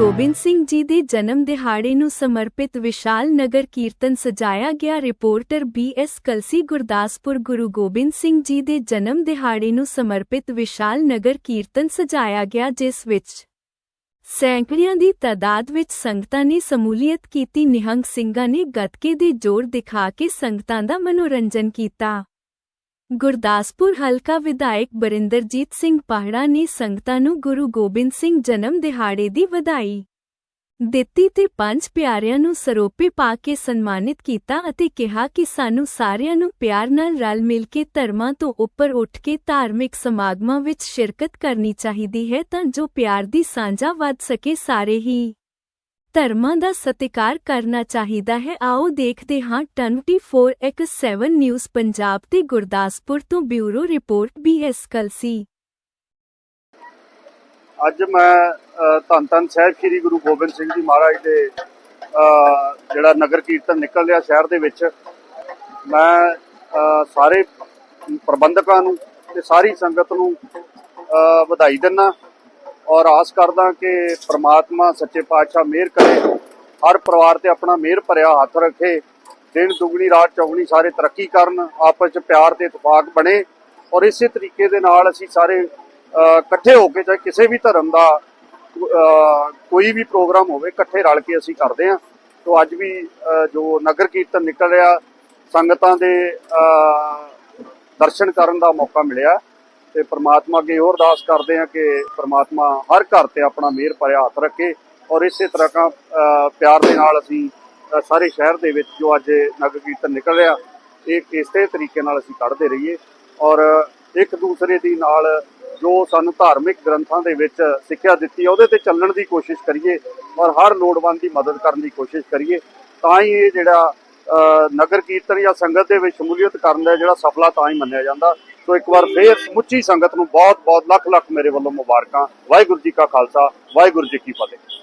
ਗੋਬਿੰਦ ਸਿੰਘ ਜੀ ਦੇ ਜਨਮ ਦਿਹਾੜੇ ਨੂੰ ਸਮਰਪਿਤ ਵਿਸ਼ਾਲ ਨਗਰ ਕੀਰਤਨ ਸਜਾਇਆ ਗਿਆ। ਰਿਪੋਰਟਰ ਬੀਐਸ ਕਲਸੀ ਗੁਰਦਾਸਪੁਰ ਗੁਰੂ ਗੋਬਿੰਦ ਸਿੰਘ ਜੀ ਦੇ ਜਨਮ ਦਿਹਾੜੇ ਨੂੰ ਸਮਰਪਿਤ ਵਿਸ਼ਾਲ ਨਗਰ ਕੀਰਤਨ ਸਜਾਇਆ ਗਿਆ, ਜਿਸ ਵਿੱਚ ਸੈਂਕੜਿਆਂ ਦੀ ਤਾਦਾਦ ਵਿੱਚ ਸੰਗਤਾਂ ਨੇ ਸਮੂਲੀਅਤ ਕੀਤੀ। ਨਿਹੰਗ ਸਿੰਘਾਂ ਨੇ ਗੱਤਕੇ ਦੇ ਜੋਰ ਦਿਖਾ ਕੇ ਸੰਗਤਾਂ ਦਾ ਮਨੋਰੰਜਨ ਕੀਤਾ। ਗੁਰਦਾਸਪੁਰ ਹਲਕਾ ਵਿਧਾਇਕ ਬਰਿੰਦਰਜੀਤ ਸਿੰਘ ਪਾਹੜਾ ਨੇ ਸੰਗਤਾਂ ਨੂੰ ਗੁਰੂ ਗੋਬਿੰਦ ਸਿੰਘ ਜਨਮ ਦਿਹਾੜੇ ਦੀ ਵਧਾਈ ਦਿੱਤੀ ਤੇ ਪੰਜ ਪਿਆਰਿਆਂ ਨੂੰ ਸਰੋਪੇ ਪਾ ਕੇ ਸਨਮਾਨਿਤ ਕੀਤਾ ਅਤੇ ਕਿਹਾ ਕਿ ਸਾਨੂੰ ਸਾਰਿਆਂ ਨੂੰ ਪਿਆਰ ਨਾਲ ਰਲ ਮਿਲ ਕੇ ਧਰਮਾਂ ਤੋਂ ਉੱਪਰ ਉੱਠ ਕੇ ਧਾਰਮਿਕ ਸਮਾਗਮਾਂ ਵਿੱਚ ਸ਼ਿਰਕਤ ਕਰਨੀ ਚਾਹੀਦੀ ਹੈ ਤਾਂ ਜੋ ਪਿਆਰ ਦੀ ਸਾਂਝਾ ਵੱਧ ਸਕੇ ਸਾਰੇ ਹੀ। ਧਰਮਾਂ ਦਾ ਸਤਿਕਾਰ ਕਰਨਾ ਚਾਹੀਦਾ ਹੈ। ਆਓ ਦੇਖਦੇ ਹਾਂ 24x7 ਨਿਊਜ਼ ਪੰਜਾਬ ਤੇ ਗੁਰਦਾਸਪੁਰ ਤੋਂ ਬਿਊਰੋ ਰਿਪੋਰਟ ਬੀਐਸ ਕਲਸੀ ਅੱਜ ਮੈਂ ਧੰਨ ਧੰਨ ਸਾਹਿਬ ਸ੍ਰੀ ਗੁਰੂ ਗੋਬਿੰਦ ਸਿੰਘ ਜੀ ਮਹਾਰਾਜ ਦੇ ਜਿਹੜਾ ਨਗਰ ਕੀਰਤਨ ਨਿਕਲ ਰਿਹਾ ਸ਼ਹਿਰ ਦੇ ਵਿੱਚ, ਮੈਂ ਸਾਰੇ ਪ੍ਰਬੰਧਕਾਂ ਨੂੰ ਤੇ ਸਾਰੀ ਸੰਗਤ ਨੂੰ ਵਧਾਈ ਦਿੰਦਾ। ਔਰ ਆਸ ਕਰਦਾ ਕਿ ਪ੍ਰਮਾਤਮਾ ਸੱਚੇ ਪਾਤਸ਼ਾਹ ਮਿਹਰ ਕਰੇ, ਹਰ ਪਰਿਵਾਰ ਤੇ ਆਪਣਾ ਮਿਹਰ ਭਰਿਆ ਹੱਥ ਰੱਖੇ, ਦਿਨ ਦੁਗਣੀ, ਰਾਤ ਚੌਗਣੀ ਸਾਰੇ ਤਰੱਕੀ ਕਰਨ, ਆਪਸ ਚ ਪਿਆਰ ਤੇ ਇਤਫਾਕ ਬਣੇ ਔਰ ਇਸੇ ਤਰੀਕੇ ਦੇ ਨਾਲ ਅਸੀਂ ਸਾਰੇ ਇਕੱਠੇ ਹੋ ਕੇ ਚਾਹੇ ਕਿਸੇ ਵੀ ਧਰਮ ਦਾ ਕੋਈ ਵੀ ਪ੍ਰੋਗਰਾਮ ਹੋਵੇ, ਇਕੱਠੇ ਰਲ ਕੇ ਅਸੀਂ ਕਰਦੇ ਹਾਂ। ਤੋਂ ਅੱਜ ਵੀ ਜੋ ਨਗਰ ਕੀਰਤਨ ਨਿਕਲ ਰਿਹਾ, ਸੰਗਤਾਂ ਦੇ ਦਰਸ਼ਨ ਕਰਨ ਦਾ ਮੌਕਾ ਮਿਲਿਆ। ਤੇ ਪ੍ਰਮਾਤਮਾ ਅੱਗੇ ਹੋਰ ਅਰਦਾਸ ਕਰਦੇ ਹਾਂ ਕਿ ਪ੍ਰਮਾਤਮਾ ਹਰ ਘਰ ਤੇ ਆਪਣਾ ਮਿਹਰ ਭਰਿਆ ਹੱਥ ਰੱਖੇ ਔਰ ਇਸੇ ਤਰ੍ਹਾਂ ਕਾ ਪਿਆਰ ਦੇ ਨਾਲ ਅਸੀਂ ਸਾਰੇ ਸ਼ਹਿਰ ਦੇ ਵਿੱਚ ਜੋ ਅੱਜ ਨਗਰ ਕੀਰਤਨ ਨਿਕਲ ਰਿਹਾ, ਇਹ ਇਸੇ ਤਰੀਕੇ ਨਾਲ ਅਸੀਂ ਕੱਢਦੇ ਰਹੀਏ ਔਰ ਇੱਕ ਦੂਸਰੇ ਦੀ ਨਾਲ ਜੋ ਸਾਨੂੰ ਧਾਰਮਿਕ ਗ੍ਰੰਥਾਂ ਦੇ ਵਿੱਚ ਸਿੱਖਿਆ ਦਿੱਤੀ ਹੈ, ਉਹਦੇ ਤੇ ਚੱਲਣ ਦੀ ਕੋਸ਼ਿਸ਼ ਕਰੀਏ ਔਰ ਹਰ ਲੋੜਵੰਦ ਦੀ ਮਦਦ ਕਰਨ ਦੀ ਕੋਸ਼ਿਸ਼ ਕਰੀਏ, ਤਾਂ ਹੀ ਇਹ ਜਿਹੜਾ ਨਗਰ ਕੀਰਤਨ ਜਾਂ ਸੰਗਤ ਦੇ ਵਿੱਚ ਸ਼ਮੂਲੀਅਤ ਕਰਨ ਦਾ ਜਿਹੜਾ ਸਫਲਾ ਤਾਂ ਹੀ ਮੰਨਿਆ ਜਾਂਦਾ। ਸੋ ਇੱਕ ਵਾਰ ਫੇਰ ਸਮੁੱਚੀ ਸੰਗਤ ਨੂੰ ਬਹੁਤ ਬਹੁਤ ਲੱਖ ਲੱਖ ਮੇਰੇ ਵੱਲੋਂ ਮੁਬਾਰਕਾਂ। ਵਾਹਿਗੁਰੂ ਜੀ ਕਾ ਖਾਲਸਾ, ਵਾਹਿਗੁਰੂ ਜੀ ਕੀ ਫਤਿਹ।